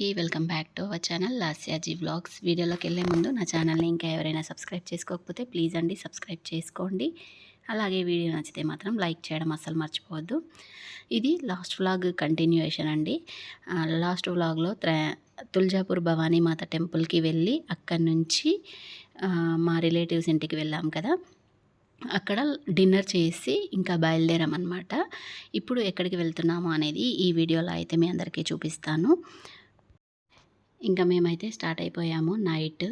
అందరికీ welcome back to our channel Lasyaji vlogs. వీడియోలోకి వెళ్ళే ముందు నా ఛానల్ని ఇంకా ఎవరైనా సబ్స్క్రైబ్ చేసుకోకపోతే ప్లీజ్ అండి సబ్స్క్రైబ్ చేసుకోండి. అలాగే వీడియో నచ్చితే మాత్రం లైక్ చేయడం అస్సలు మర్చిపోవద్దు. ఇది లాస్ట్ వ్లాగ్ కంటిన్యూయేషన్ అండి. లాస్ట్ వ్లాగ్లో త్ర తుల్జాపూర్ భవానీ మాత టెంపుల్కి వెళ్ళి అక్కడి నుంచి మా రిలేటివ్స్ ఇంటికి వెళ్ళాం కదా. అక్కడ డిన్నర్ చేసి ఇంకా బయలుదేరామన్నమాట. ఇప్పుడు ఎక్కడికి వెళ్తున్నాము అనేది ఈ వీడియోలో అయితే మీ అందరికీ చూపిస్తాను. ఇంకా మేమైతే స్టార్ట్ అయిపోయాము night.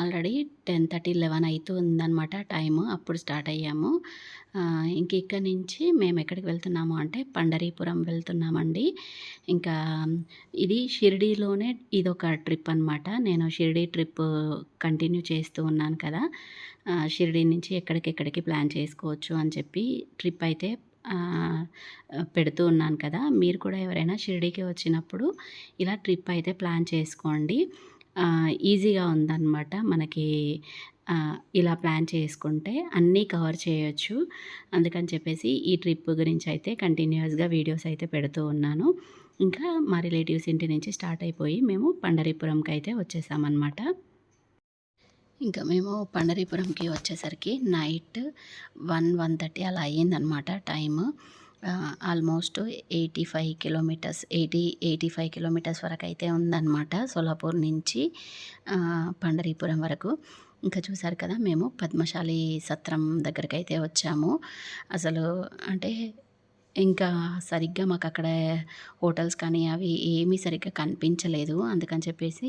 Already ten thirty eleven అవుతుందనమాట టైము. అప్పుడు స్టార్ట్ అయ్యాము. ఇంక ఇక్కడ నుంచి మేము ఎక్కడికి వెళ్తున్నాము అంటే పండరీపురం వెళ్తున్నామండి. ఇంకా ఇది షిరిడీలోనే ఇదొక ట్రిప్ అనమాట నేను షిరిడీ ట్రిప్ కంటిన్యూ చేస్తూ ఉన్నాను కదా. షిరిడీ నుంచి ఎక్కడికెక్కడికి ప్లాన్ చేసుకోవచ్చు అని చెప్పి ట్రిప్ అయితే పెడుతూ ఉన్నాను కదా మీరు కూడా ఎవరైనా షిరిడీకి వచ్చినప్పుడు ఇలా ట్రిప్ అయితే ప్లాన్ చేసుకోండి. ఈజీగా ఉందన్నమాట మనకి ఇలా ప్లాన్ చేసుకుంటే అన్నీ కవర్ చేయొచ్చు. అందుకని చెప్పేసి ఈ ట్రిప్ గురించి అయితే కంటిన్యూస్గా వీడియోస్ అయితే పెడుతూ ఉన్నాను. ఇంకా మా రిలేటివ్స్ ఇంటి నుంచి స్టార్ట్ అయిపోయి మేము పండరీపురంకి అయితే వచ్చేసామన్నమాట. ఇంకా మేము పండరీపురంకి వచ్చేసరికి నైట్ వన్ వన్ థర్టీ అలా అయ్యిందనమాట time. Almost eighty five kilometres eighty eighty five kilometres వరకు అయితే ఉందన్నమాట సోలాపూర్ నుంచి పండరీపురం వరకు. ఇంకా చూసారు కదా మేము పద్మశాలి సత్రం దగ్గరికి అయితే వచ్చాము. అసలు అంటే ఇంకా సరిగ్గా మాకు అక్కడ హోటల్స్ కానీ అవి ఏమీ సరిగ్గా కనిపించలేదు. అందుకని చెప్పేసి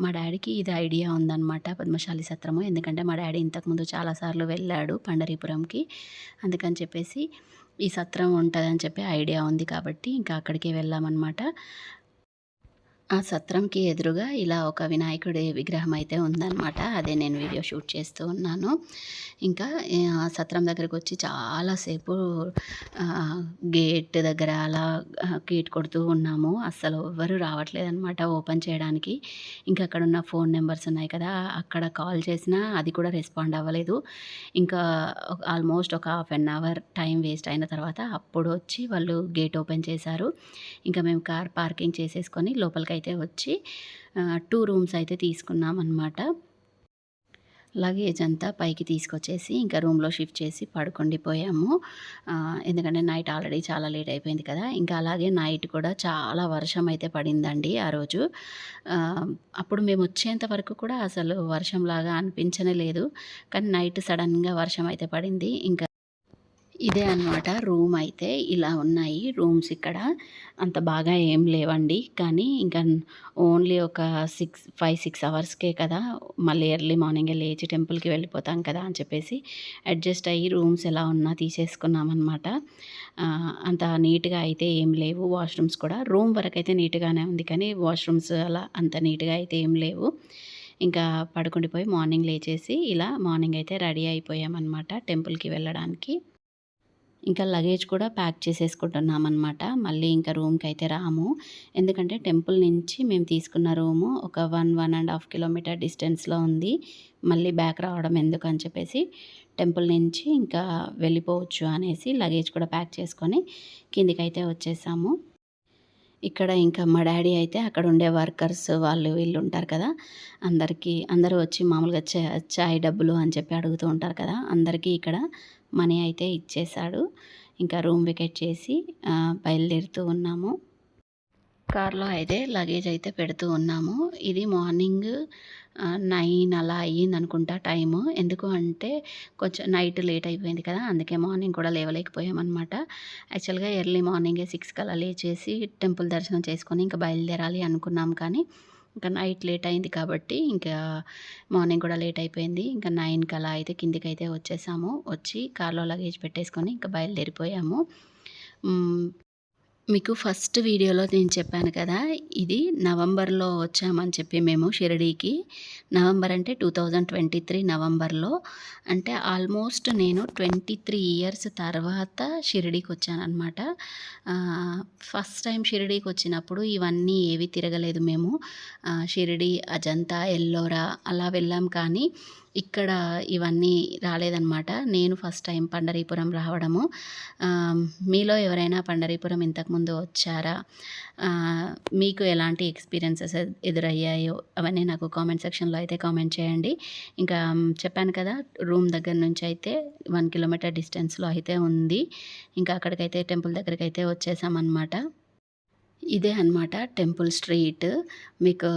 మా డాడీకి ఇది ఐడియా ఉందన్నమాట పద్మశాలి సత్రము. ఎందుకంటే మా డాడీ ఇంతకుముందు చాలాసార్లు వెళ్ళాడు పండరీపురంకి. అందుకని చెప్పేసి ఈ సత్రం ఉంటుందని చెప్పి ఐడియా ఉంది కాబట్టి ఇంకా అక్కడికే వెళ్ళామన్నమాట. ఆ సత్రంకి ఎదురుగా ఇలా ఒక వినాయకుడి విగ్రహం అయితే ఉందన్నమాట. అదే నేను వీడియో షూట్ చేస్తూ ఉన్నాను. ఇంకా ఆ సత్రం దగ్గరకు వచ్చి చాలాసేపు గేట్ దగ్గర అలా గేట్ కొడుతూ ఉన్నాము. అస్సలు ఎవరు రావట్లేదు అనమాట ఓపెన్ చేయడానికి. ఇంకా అక్కడ ఉన్న ఫోన్ నెంబర్స్ ఉన్నాయి కదా అక్కడ కాల్ చేసినా అది కూడా రెస్పాండ్ అవ్వలేదు. ఇంకా ఆల్మోస్ట్ ఒక half an hour time waste అయిన తర్వాత అప్పుడు వచ్చి వాళ్ళు గేట్ ఓపెన్ చేశారు. ఇంకా మేము కార్ పార్కింగ్ చేసేసుకొని లోపలికి అయితే వచ్చి టూ రూమ్స్ అయితే తీసుకున్నాం అనమాట లగేజ్ అంతా పైకి తీసుకొచ్చేసి ఇంకా రూమ్లో షిఫ్ట్ చేసి పడుకొండిపోయాము ఎందుకంటే నైట్ ఆల్రెడీ చాలా లేట్ అయిపోయింది కదా. ఇంకా అలాగే నైట్ కూడా చాలా వర్షం అయితే పడిందండి ఆ రోజు. అప్పుడు మేము వచ్చేంత వరకు కూడా అసలు వర్షంలాగా అనిపించనే లేదు. కానీ నైట్ సడన్గా వర్షం అయితే పడింది. ఇంకా ఇదే అన్నమాట రూమ్ అయితే. ఇలా ఉన్నాయి రూమ్స్ ఇక్కడ. అంత బాగా ఏం లేవండి. కానీ ఇంకా ఓన్లీ ఒక సిక్స్ ఫైవ్ సిక్స్ అవర్స్కే కదా. మళ్ళీ ఎర్లీ మార్నింగే లేచి టెంపుల్కి వెళ్ళిపోతాం కదా అని చెప్పేసి అడ్జస్ట్ అయ్యి రూమ్స్ ఎలా ఉన్నా తీసేసుకున్నామన్నమాట. అంత నీట్గా అయితే ఏం లేవు. వాష్రూమ్స్ కూడా రూమ్ వరకు అయితే నీట్గానే ఉంది కానీ వాష్రూమ్స్ అలా అంత నీట్గా అయితే ఏం లేవు. ఇంకా పడుకుండిపోయి మార్నింగ్ లేచేసి ఇలా మార్నింగ్ అయితే రెడీ అయిపోయామన్నమాట టెంపుల్కి వెళ్ళడానికి. ఇంకా లగేజ్ కూడా ప్యాక్ చేసేసుకుంటున్నాం అనమాట మళ్ళీ ఇంకా రూమ్కి అయితే రాము. ఎందుకంటే టెంపుల్ నుంచి మేము తీసుకున్న రూము ఒక one one and half kilometre డిస్టెన్స్లో ఉంది. మళ్ళీ బ్యాక్ రావడం ఎందుకు అని చెప్పేసి టెంపుల్ నుంచి ఇంకా వెళ్ళిపోవచ్చు అనేసి లగేజ్ కూడా ప్యాక్ చేసుకొని కిందికైతే వచ్చేసాము. ఇక్కడ ఇంకా మా డాడీ అయితే అక్కడ ఉండే వర్కర్స్ వాళ్ళు వీళ్ళు ఉంటారు కదా అందరికీ అందరూ వచ్చి మామూలుగా చా చాయ్ డబ్బులు అని చెప్పి అడుగుతూ ఉంటారు కదా అందరికీ ఇక్కడ మనీ అయితే ఇచ్చేశాడు. ఇంకా రూమ్ వికెట్ చేసి బయలుదేరుతూ ఉన్నాము. కార్లో అయితే లగేజ్ అయితే పెడుతూ ఉన్నాము. ఇది మార్నింగ్ నైన్ అలా అయ్యింది అనుకుంటా టైము. ఎందుకు అంటే కొంచెం నైట్ లేట్ అయిపోయింది కదా అందుకే మార్నింగ్ కూడా లేవలేకపోయామన్నమాట. యాక్చువల్గా ఎర్లీ మార్నింగే సిక్స్ కల్లా లేచేసి టెంపుల్ దర్శనం చేసుకొని ఇంకా బయలుదేరాలి అనుకున్నాం కానీ ఇంకా నైట్ లేట్ అయింది కాబట్టి ఇంకా మార్నింగ్ కూడా లేట్ అయిపోయింది. ఇంకా నైన్కి అలా అయితే కిందికి అయితే వచ్చేసాము. వచ్చి కార్లో లగేజ్ పెట్టేసుకొని ఇంకా బయలుదేరిపోయాము. మీకు ఫస్ట్ వీడియోలో నేను చెప్పాను కదా ఇది నవంబర్లో వచ్చామని చెప్పి మేము షిరిడీకి. నవంబర్ అంటే టూ థౌజండ్ ట్వంటీ త్రీ నవంబర్లో. అంటే ఆల్మోస్ట్ నేను ట్వంటీ త్రీ ఇయర్స్ తర్వాత షిరిడీకి వచ్చానమాట ఫస్ట్ టైం షిరిడీకి వచ్చినప్పుడు ఇవన్నీ ఏవి తిరగలేదు మేము. ఆ, షిరిడి అజంతా ఎల్లోరా అలా వెళ్ళాం కానీ ఇక్కడ ఇవన్నీ రాలేదనమాట నేను ఫస్ట్ టైం పండరీపురం రావడము. మీలో ఎవరైనా పండరీపురం ఇంతకుముందు వచ్చారా? మీకు ఎలాంటి ఎక్స్పీరియన్సెస్ ఎదురయ్యాయో అవన్నీ నాకు కామెంట్ సెక్షన్లో అయితే కామెంట్ చేయండి. ఇంకా చెప్పాను కదా రూమ్ దగ్గర నుంచి అయితే వన్ కిలోమీటర్ డిస్టెన్స్లో అయితే ఉంది. ఇంకా అక్కడికైతే టెంపుల్ దగ్గరికి అయితే వచ్చేసామన్నమాట. ఇదే అన్నమాట టెంపుల్ స్ట్రీట్. మీకు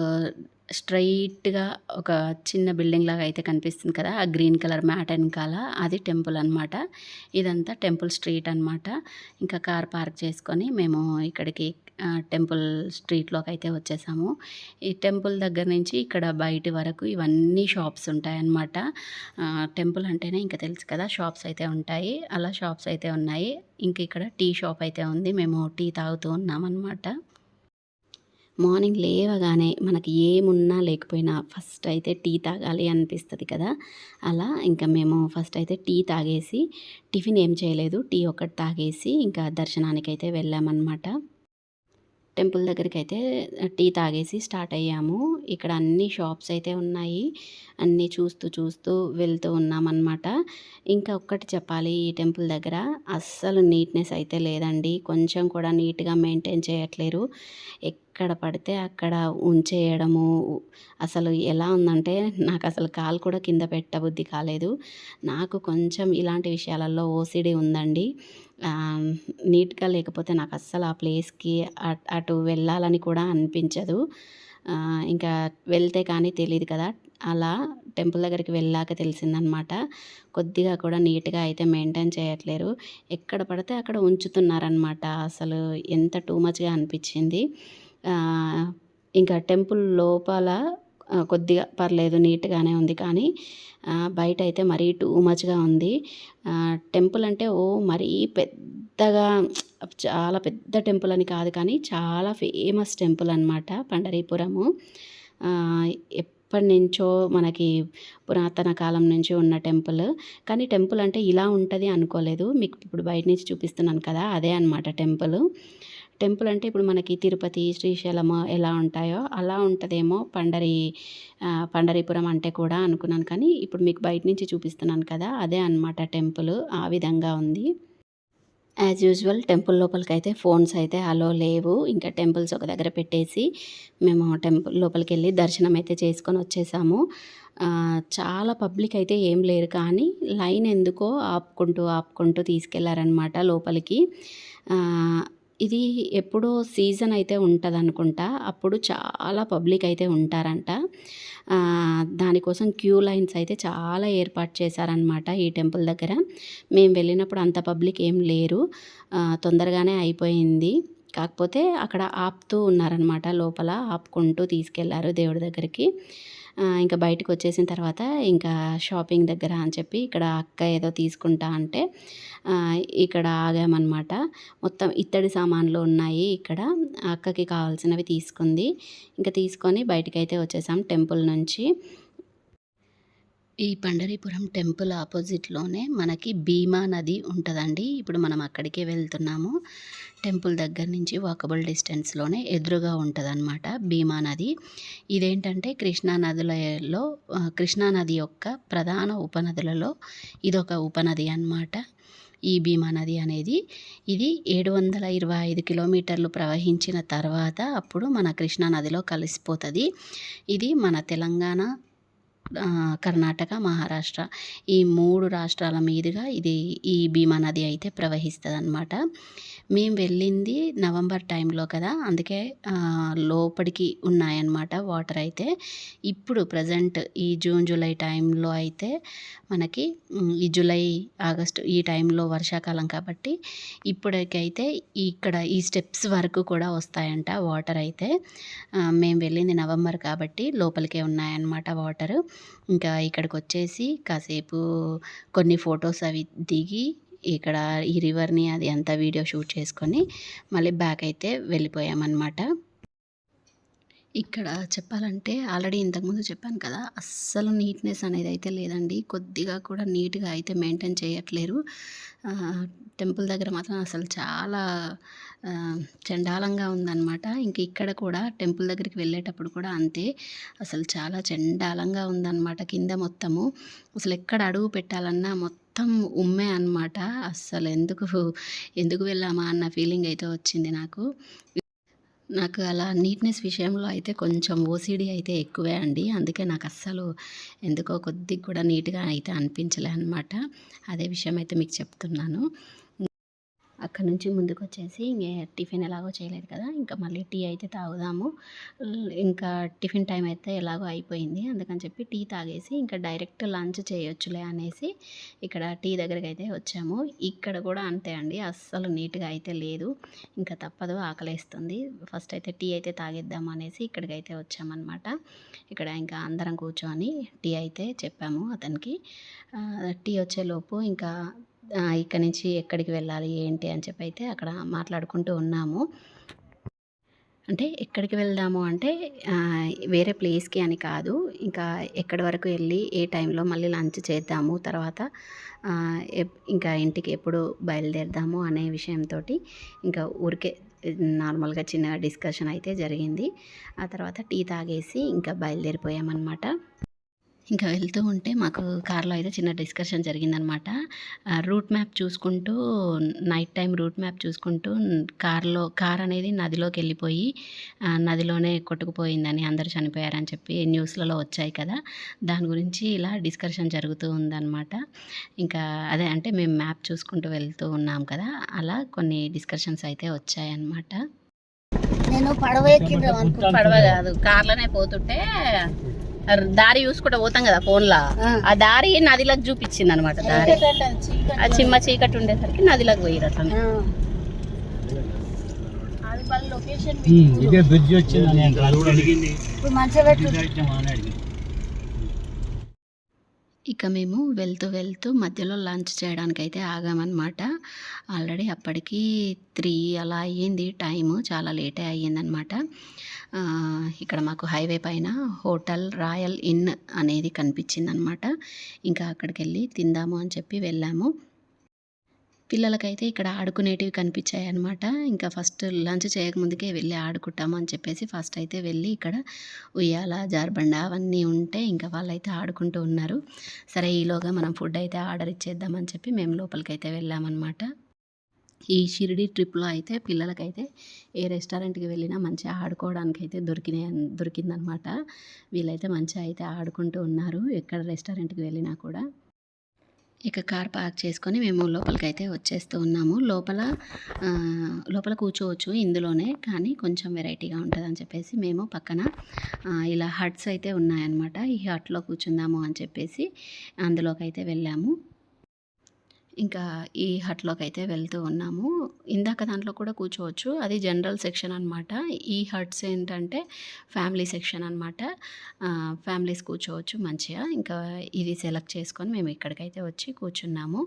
స్ట్రైట్‌గా ఒక చిన్న బిల్డింగ్ లాగా అయితే కనిపిస్తుంది కదా! ఆ గ్రీన్ కలర్ మ్యాట్ వెనకాల అది టెంపుల్ అనమాట. ఇదంతా టెంపుల్ స్ట్రీట్ అనమాట. ఇంకా కార్ పార్క్ చేసుకొని మేము ఇక్కడికి టెంపుల్ స్ట్రీట్లోకి అయితే వచ్చేసాము. ఈ టెంపుల్ దగ్గర నుంచి ఇక్కడ బయటి వరకు ఇవన్నీ షాప్స్ ఉంటాయన్నమాట. టెంపుల్ అంటేనే ఇంకా తెలుసు కదా! షాప్స్ అయితే ఉంటాయి. అలా షాప్స్ అయితే ఉన్నాయి. ఇంక ఇక్కడ టీ షాప్ అయితే ఉంది. మేము టీ తాగుతూ ఉన్నామన్నమాట మార్నింగ్ లేవగానే మనకి ఏమున్నా లేకపోయినా ఫస్ట్ అయితే టీ తాగాలి అనిపిస్తుంది కదా! అలా ఇంకా మేము ఫస్ట్ అయితే టీ తాగేసి టిఫిన్ ఏం చేయలేదు. టీ ఒక్కటి తాగేసి ఇంకా దర్శనానికి అయితే వెళ్ళామనమాట. టెంపుల్ దగ్గరికైతే టీ తాగేసి స్టార్ట్ అయ్యాము. ఇక్కడ అన్ని షాప్స్ అయితే ఉన్నాయి. అన్నీ చూస్తూ చూస్తూ వెళ్తూ ఉన్నామన్నమాట ఇంకా ఒక్కటి చెప్పాలి ఈ టెంపుల్ దగ్గర అస్సలు నీట్‌నెస్ అయితే లేదండి. కొంచెం కూడా నీట్‌గా మెయింటైన్ చేయట్లేరు. ఎక్కడ పడితే అక్కడ ఉంచేయడము. అసలు ఎలా ఉందంటే నాకు అసలు కాలు కూడా కింద పెట్టబుద్ధి కాలేదు. నాకు కొంచెం ఇలాంటి విషయాలలో ఓసీడీ ఉందండి. నీట్‌గా లేకపోతే నాకు అస్సలు ఆ ప్లేస్‌కి అట్ అటు వెళ్ళాలని కూడా అనిపించదు. ఇంకా వెళ్తే కానీ తెలియదు కదా! అలా టెంపుల్ దగ్గరికి వెళ్ళాక తెలిసిందనమాట. కొద్దిగా కూడా నీట్‌గా అయితే మెయింటైన్ చేయట్లేరు. ఎక్కడ పడితే అక్కడ ఉంచుతున్నారనమాట. అసలు ఎంత టూ మచ్‌గా అనిపించింది ఇంకా టెంపుల్ లోపల కొద్దిగా పర్లేదు నీట్‌గానే ఉంది. కానీ బయట అయితే మరీ టూ మచ్‌గా ఉంది. టెంపుల్ అంటే ఓ మరీ పెద్దగా చాలా పెద్ద టెంపుల్ అని కాదు కానీ చాలా ఫేమస్ టెంపుల్ అనమాట పండరీపురము. ఎప్పటి ఎప్పటినుంచో మనకి పురాతన కాలం నుంచి ఉన్న టెంపుల్. కానీ టెంపుల్ అంటే ఇలా ఉంటుంది అనుకోలేదు. మీకు ఇప్పుడు బయట నుంచి చూపిస్తున్నాను కదా! అదే అనమాట టెంపుల్. టెంపుల్ అంటే ఇప్పుడు మనకి తిరుపతి, శ్రీశైలం ఎలా ఉంటాయో అలా ఉంటుందేమో పండరి పండరిపురం పండరీపురం అంటే కూడా అనుకున్నాను. కానీ ఇప్పుడు మీకు బయట నుంచి చూపిస్తున్నాను కదా! అదే అనమాట టెంపుల్. ఆ విధంగా ఉంది. యాజ్ యూజువల్ టెంపుల్ లోపలికైతే ఫోన్స్ అయితే అలో లేవు. ఇంకా టెంపుల్స్ ఒక దగ్గర పెట్టేసి మేము టెంపుల్ లోపలికి వెళ్ళి దర్శనం అయితే చేసుకొని వచ్చేసాము. చాలా పబ్లిక్ అయితే ఏం లేరు కానీ లైన్ ఎందుకో ఆపుకుంటూ, ఆపుకుంటూ తీసుకెళ్ళారనమాట లోపలికి. ఇది ఎప్పుడో సీజన్ అయితే ఉంటుంది అనుకుంటా అప్పుడు చాలా పబ్లిక్ అయితే ఉంటారంట. దానికోసం క్యూ లైన్స్ అయితే చాలా ఏర్పాటు చేశారనమాట ఈ టెంపుల్ దగ్గర. మేము వెళ్ళినప్పుడు అంత పబ్లిక్ ఏం లేరు. తొందరగానే అయిపోయింది. కాకపోతే అక్కడ ఆపుతూ ఉన్నారనమాట లోపల. ఆపుకుంటూ తీసుకెళ్ళారు దేవుడి దగ్గరికి. ఇంకా బయటకు వచ్చేసిన తర్వాత ఇంకా షాపింగ్ దగ్గర అని చెప్పి ఇక్కడ అక్క ఏదో తీసుకుంటా అంటే ఇక్కడ ఆగామనమాట. మొత్తం ఇత్తడి సామాన్లు ఉన్నాయి ఇక్కడ. అక్కకి కావాల్సినవి తీసుకుంది. ఇంకా తీసుకొని బయటకైతే వచ్చేసాం టెంపుల్ నుంచి. ఈ పండరీపురం టెంపుల్ ఆపోజిట్లోనే మనకి భీమా నది ఉంటుందండి ఇప్పుడు మనం అక్కడికే వెళ్తున్నాము. టెంపుల్ దగ్గర నుంచి వాకబుల్ డిస్టెన్స్‌లోనే ఎదురుగా ఉంటుందన్నమాట భీమా నది. ఇదేంటంటే కృష్ణా నదులలో కృష్ణా నది యొక్క ప్రధాన ఉపనదులలో ఇదొక ఉపనది అన్నమాట ఈ భీమా నది అనేది. ఇది 725 కిలోమీటర్లు ప్రవహించిన తర్వాత అప్పుడు మన కృష్ణా నదిలో కలిసిపోతుంది ఇది మన తెలంగాణ, కర్ణాటక, మహారాష్ట్ర ఈ మూడు రాష్ట్రాల మీదుగా ఇది ఈ భీమా నది అయితే అనమాట మేము వెళ్ళింది నవంబర్ టైంలో కదా! అందుకే లోపలికి ఉన్నాయన్నమాట వాటర్ అయితే. ఇప్పుడు ప్రజెంట్ ఈ జూన్, జూలై టైంలో అయితే మనకి ఈ జూలై, ఆగస్టు ఈ టైంలో వర్షాకాలం కాబట్టి ఇప్పటికైతే ఇక్కడ ఈ స్టెప్స్ వరకు కూడా వస్తాయంట వాటర్ అయితే. మేము వెళ్ళింది నవంబర్ కాబట్టి లోపలికే ఉన్నాయన్నమాట వాటరు. ఇంకా ఇక్కడికి వచ్చేసి కాసేపు కొన్ని ఫొటోస్ అవి దిగి ఇక్కడ ఈ రివర్‌ని అది అంతా వీడియో షూట్ చేసుకొని మళ్ళీ బ్యాక్ అయితే వెళ్ళిపోయామన్నమాట. ఇక్కడ చెప్పాలంటే ఆల్రెడీ ఇంతకుముందు చెప్పాను కదా అస్సలు నీట్నెస్ అనేది అయితే లేదండి. కొద్దిగా కూడా నీట్గా అయితే మెయింటైన్ చేయట్లేరు. టెంపుల్ దగ్గర మాత్రం అసలు చాలా చండాలంగా ఉందన్నమాట. ఇంక ఇక్కడ కూడా టెంపుల్ దగ్గరికి వెళ్ళేటప్పుడు కూడా అంతే. అసలు చాలా చండాలంగా ఉందన్నమాట కింద మొత్తము. అసలు ఎక్కడ అడుగు పెట్టాలన్నా మొత్తం ఉమ్మే అన్నమాట. అస్సలు ఎందుకు ఎందుకు వెళ్ళామా అన్న ఫీలింగ్ అయితే వచ్చింది నాకు. నాకు అలా నీట్నెస్ విషయంలో అయితే కొంచెం ఓసిడి అయితే ఎక్కువే అండి. అందుకే నాకు అస్సలు ఎందుకో కొద్దిగా కూడా నీట్గా అయితే అనిపించలే అనమాట అదే విషయం అయితే మీకు చెప్తున్నాను. అక్కడ నుంచి ముందుకు వచ్చేసి ఇంకే టిఫిన్ ఎలాగో చేయలేదు కదా ఇంకా మళ్ళీ టీ అయితే తాగుదాము. ఇంకా టిఫిన్ టైం అయితే ఎలాగో అయిపోయింది అందుకని చెప్పి టీ తాగేసి ఇంకా డైరెక్ట్ లంచ్ చేయొచ్చులే అనేసి ఇక్కడ టీ దగ్గరికి అయితే వచ్చాము. ఇక్కడ కూడా అంతే అండి అస్సలు నీట్గా అయితే లేదు ఇంకా తప్పదు ఆకలేస్తుంది. ఫస్ట్ అయితే టీ అయితే తాగేద్దాం అనేసి ఇక్కడికి అయితే వచ్చామన్నమాట. ఇక్కడ ఇంకా అందరం కూర్చొని టీ అయితే చెప్పాము అతనికి. టీ వచ్చేలోపు ఇంకా ఇక్కడి నుంచి ఎక్కడికి వెళ్ళాలి ఏంటి అని చెప్పి అయితే అక్కడ మాట్లాడుకుంటూ ఉన్నాము. అంటే ఎక్కడికి వెళ్దాము అంటే వేరే ప్లేస్కి అని కాదు ఇంకా ఎక్కడి వరకు వెళ్ళి ఏ టైంలో మళ్ళీ లంచ్ చేద్దాము తర్వాత ఎప్- ఇంకా ఇంటికి ఎప్పుడు బయలుదేరదాము అనే విషయంతో ఇంకా ఊరికే నార్మల్గా చిన్న డిస్కషన్ అయితే జరిగింది. ఆ తర్వాత టీ తాగేసి ఇంకా బయలుదేరిపోయామన్నమాట. ఇంకా వెళ్తూ ఉంటే మాకు కార్లో అయితే చిన్న డిస్కషన్ జరిగిందనమాట. రూట్ మ్యాప్ చూసుకుంటూ నైట్ టైం రూట్ మ్యాప్ చూసుకుంటూ కార్లో కార్ అనేది నదిలోకి వెళ్ళిపోయి నదిలోనే కొట్టుకుపోయిందని అందరూ చనిపోయారని చెప్పి న్యూస్లలో వచ్చాయి కదా. దాని గురించి ఇలా డిస్కషన్ జరుగుతూ ఉందన్నమాట ఇంకా అదే అంటే మేము మ్యాప్ చూసుకుంటూ వెళ్తూ ఉన్నాం కదా. అలా కొన్ని డిస్కషన్స్ అయితే వచ్చాయన్నమాట నేను పడవ ఎక్కిండ్రాం పడవ కాదు కార్లోనే పోతుంటే దారి చూసుకుంటూ పోతాం కదా ఫోన్లో. ఆ. దారి నదిలోకి చూపించింది అనమాట దారి. ఆ చిమ్మ చీకటి ఉండేసరికి నదిలోకి పోయిరు అట్లా అది వాళ్ళ లొకేషన్ ఇదే బ్రిడ్జ్ వచ్చిందని ఇక మేము వెళ్తూ వెళ్తూ మధ్యలో లంచ్ చేయడానికి అయితే ఆగామన్నమాట. ఆల్రెడీ అప్పటికి త్రీ అలా అయ్యింది టైము చాలా లేటే అయ్యిందనమాట ఇక్కడ మాకు హైవే పైన హోటల్ రాయల్ ఇన్ అనేది కనిపించిందనమాట ఇంకా అక్కడికి వెళ్ళి తిందాము అని చెప్పి వెళ్ళాము. పిల్లలకైతే ఇక్కడ ఆడుకునేటివి కనిపించాయి అనమాట ఇంకా ఫస్ట్ లంచ్ చేయకముందుకే వెళ్ళి ఆడుకుంటాము అని చెప్పేసి ఫస్ట్ అయితే వెళ్ళి ఇక్కడ ఉయ్యాల జార్బండ అవన్నీ ఉంటే ఇంకా వాళ్ళైతే ఆడుకుంటూ ఉన్నారు. సరే ఈలోగా మనం ఫుడ్ అయితే ఆర్డర్ ఇచ్చేద్దామని చెప్పి మేము లోపలికైతే వెళ్ళామన్నమాట. ఈ షిరిడి ట్రిప్లో అయితే పిల్లలకైతే ఏ రెస్టారెంట్కి వెళ్ళినా మంచిగా ఆడుకోవడానికి అయితే దొరికినాయి దొరికిందనమాట వీళ్ళైతే మంచిగా అయితే ఆడుకుంటూ ఉన్నారు. ఎక్కడ రెస్టారెంట్కి వెళ్ళినా కూడా. ఇక కార్ పార్క్ చేసుకొని మేము లోపలికి అయితే వచ్చేస్తూ ఉన్నాము. లోపల లోపల కూర్చోవచ్చు ఇందులోనే కానీ కొంచెం వెరైటీగా ఉంటుంది అని చెప్పేసి మేము పక్కన ఇలా హట్స్ అయితే ఉన్నాయన్నమాట. ఈ హట్లో కూర్చుందాము అని చెప్పేసి అందులోకి అయితే వెళ్ళాము. ఇంకా ఈ హట్లోకి అయితే వెళ్తూ ఉన్నాము. ఇందాక దాంట్లో కూడా కూర్చోవచ్చు. అది జనరల్ సెక్షన్ అనమాట ఈ హట్స్ ఏంటంటే ఫ్యామిలీ సెక్షన్ అనమాట ఫ్యామిలీస్ కూర్చోవచ్చు మంచిగా. ఇంకా ఇది సెలెక్ట్ చేసుకొని మేము ఇక్కడికైతే వచ్చి కూర్చున్నాము.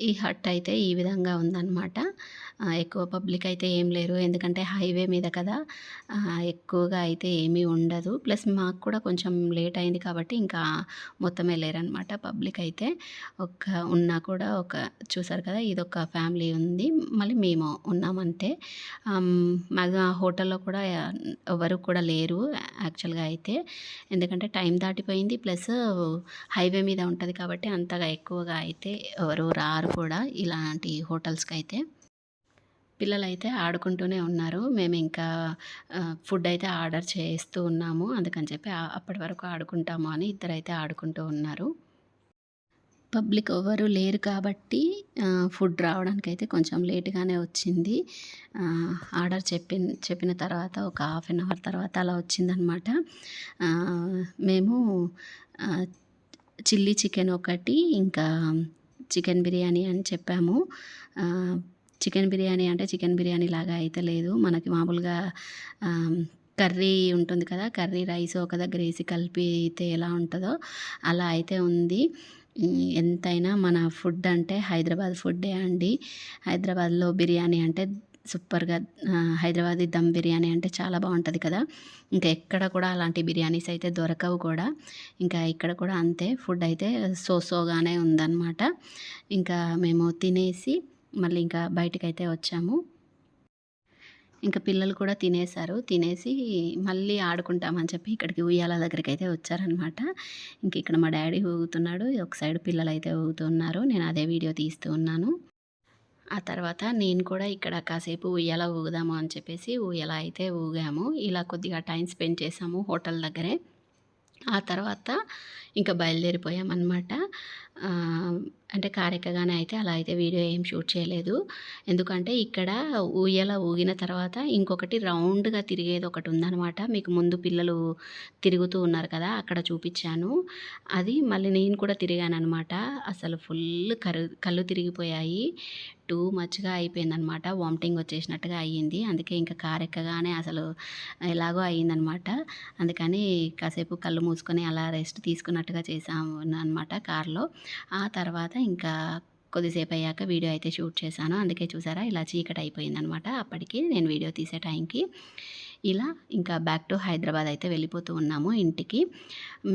ఈ హట్ అయితే ఈ విధంగా ఉందన్నమాట. ఎక్కువ పబ్లిక్ అయితే ఏం లేరు. ఎందుకంటే హైవే మీద కదా ఎక్కువగా అయితే ఏమీ ఉండదు. ప్లస్ మాకు కూడా కొంచెం లేట్ అయింది కాబట్టి ఇంకా మొత్తమే లేరనమాట పబ్లిక్ అయితే. ఒక ఉన్నా కూడా ఒక చూసారు కదా ఇది ఒక ఫ్యామిలీ ఉంది. మళ్ళీ మేము ఉన్నామంటే మ్యాక్సిమం హోటల్లో కూడా ఎవరు కూడా లేరు యాక్చువల్గా అయితే. ఎందుకంటే టైం దాటిపోయింది. ప్లస్ హైవే మీద ఉంటుంది కాబట్టి అంతగా ఎక్కువగా అయితే ఎవరు రారు. కూడా ఇలాంటి హోటల్స్కి అయితే పిల్లలు అయితే ఆడుకుంటూనే ఉన్నారు. మేము ఇంకా ఫుడ్ అయితే ఆర్డర్ చేస్తూ ఉన్నాము. అందుకని చెప్పి అప్పటి వరకు ఆడుకుంటాము అని ఇద్దరైతే ఆడుకుంటూ ఉన్నారు. పబ్లిక్ ఎవరు లేరు కాబట్టి ఫుడ్ రావడానికి అయితే కొంచెం లేట్గానే వచ్చింది. ఆర్డర్ చెప్పిన చెప్పిన తర్వాత ఒక హాఫ్ అన్ అవర్ తర్వాత అలా వచ్చిందనమాట. మేము చిల్లీ చికెన్ ఒకటి ఇంకా చికెన్ బిర్యానీ అని చెప్పాము. చికెన్ బిర్యానీ అంటే చికెన్ బిర్యానీ లాగా అయితే లేదు. మనకి మామూలుగా కర్రీ ఉంటుంది కదా కర్రీ రైస్ ఒక దగ్గర వేసి అయితే ఎలా ఉంటుందో అలా అయితే ఉంది. ఎంతైనా మన ఫుడ్ అంటే హైదరాబాద్ ఫుడ్డే అండి. హైదరాబాద్లో బిర్యానీ అంటే సూపర్గా హైదరాబాదీ దమ్ బిర్యానీ అంటే చాలా బాగుంటుంది కదా. ఇంకా ఎక్కడ కూడా అలాంటి బిర్యానీస్ అయితే దొరకవు కూడా. ఇంకా ఇక్కడ కూడా అంతే ఫుడ్ అయితే సోసోగానే ఉందన్నమాట. ఇంకా మేము తినేసి మళ్ళీ ఇంకా బయటకైతే వచ్చాము. ఇంకా పిల్లలు కూడా తినేశారు. తినేసి మళ్ళీ ఆడుకుంటామని చెప్పి ఇక్కడికి ఉయ్యాల దగ్గరికి అయితే వచ్చారనమాట ఇంక ఇక్కడ మా డాడీ ఊగుతున్నాడు ఒక సైడ్ పిల్లలు అయితే ఊగుతున్నారు. నేను అదే వీడియో తీస్తూ ఉన్నాను. ఆ తర్వాత నేను కూడా ఇక్కడ కాసేపు ఉయ్యాల ఊగుదాము అని చెప్పేసి ఉయ్యాల అయితే ఊగాము. ఇలా కొద్దిగా టైం స్పెండ్ చేసాము హోటల్ దగ్గరే. ఆ తర్వాత ఇంకా బయలుదేరిపోయామన్నమాట. అంటే కారెక్కగానే అయితే అలా అయితే వీడియో ఏం షూట్ చేయలేదు. ఎందుకంటే ఇక్కడ ఊయల ఊగిన తర్వాత ఇంకొకటి రౌండ్గా తిరిగేది ఒకటి ఉందనమాట మీకు ముందు పిల్లలు తిరుగుతూ ఉన్నారు కదా అక్కడ చూపించాను. అది మళ్ళీ నేను కూడా తిరిగాను అనమాట అసలు ఫుల్ కరు కళ్ళు తిరిగిపోయాయి. టూ మచ్గా అయిపోయిందనమాట వామిటింగ్ వచ్చేసినట్టుగా అయ్యింది. అందుకే ఇంకా కారెక్కగానే అసలు ఎలాగో అయ్యిందనమాట అందుకని కాసేపు కళ్ళు మూసుకొని అలా రెస్ట్ తీసుకున్నట్టుగా చేసాము అనమాట కార్లో. ఆ తర్వాత ఇంకా కొద్దిసేపు అయ్యాక వీడియో అయితే షూట్ చేశాను. అందుకే చూసారా? ఇలా చీకటి అయిపోయిందనమాట అప్పటికి నేను వీడియో తీసే టైంకి. ఇలా ఇంకా బ్యాక్ టు హైదరాబాద్ అయితే వెళ్ళిపోతూ ఉన్నాము ఇంటికి.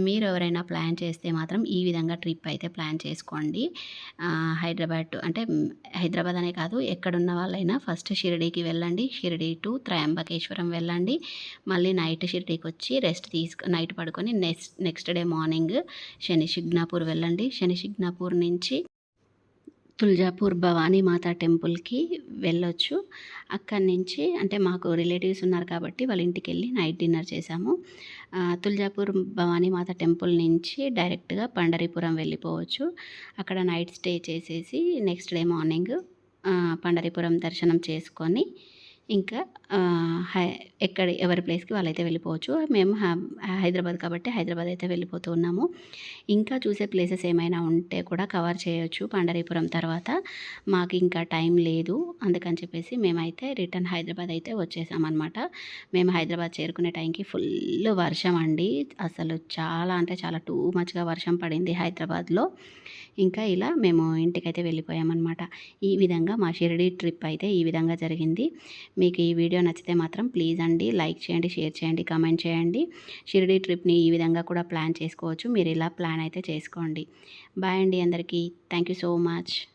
మీరు ఎవరైనా ప్లాన్ చేస్తే మాత్రం ఈ విధంగా ట్రిప్ అయితే ప్లాన్ చేసుకోండి. హైదరాబాద్ టు అంటే హైదరాబాద్ అనే కాదు ఎక్కడున్న వాళ్ళైనా ఫస్ట్ షిరిడీకి వెళ్ళండి. షిరిడీ టు త్రయంబకేశ్వరం వెళ్ళండి. మళ్ళీ నైట్ షిరిడీకి వచ్చి రెస్ట్ తీసుకు నైట్ పడుకొని next next day morning Shani వెళ్ళండి. శని నుంచి తుల్జాపూర్ భవానీ మాతా టెంపుల్కి వెళ్ళొచ్చు. అక్కడి నుంచి అంటే మాకు రిలేటివ్స్ ఉన్నారు కాబట్టి వాళ్ళ ఇంటికి వెళ్ళి నైట్ డిన్నర్ చేసాము తుల్జాపూర్ భవానీ మాత టెంపుల్ నుంచి డైరెక్ట్గా పండరీపురం వెళ్ళిపోవచ్చు. అక్కడ నైట్ స్టే చేసేసి నెక్స్ట్ డే మార్నింగ్ పండరీపురం దర్శనం చేసుకొని ఇంకా హై ఎక్కడ ఎవరి ప్లేస్కి వాళ్ళైతే వెళ్ళిపోవచ్చు. మేము హై- హైదరాబాద్ కాబట్టి హైదరాబాద్ అయితే వెళ్ళిపోతూ ఉన్నాము. ఇంకా చూసే ప్లేసెస్ ఏమైనా ఉంటే కూడా కవర్ చేయొచ్చు పండరీపురం తర్వాత. మాకు ఇంకా టైం లేదు. అందుకని చెప్పేసి మేమైతే రిటర్న్ హైదరాబాద్ అయితే వచ్చేసామన్నమాట. మేము హైదరాబాద్ చేరుకునే టైంకి ఫుల్ వర్షం అండి. అసలు చాలా అంటే చాలా టూ మచ్గా వర్షం పడింది హైదరాబాద్లో. ఇంకా ఇలా మేము ఇంటికైతే వెళ్ళిపోయామన్నమాట. ఈ విధంగా మా షిరిడి ట్రిప్ అయితే ఈ విధంగా జరిగింది. మీకు ఈ వీడియో నచ్చితే మాత్రం ప్లీజ్ అండి లైక్ చేయండి షేర్ చేయండి కామెంట్ చేయండి. షిరిడి ట్రిప్ని ఈ విధంగా కూడా ప్లాన్ చేసుకోవచ్చు. మీరు ఇలా ప్లాన్ అయితే చేసుకోండి. బాయ్ అండి అందరికీ. Thank you so much.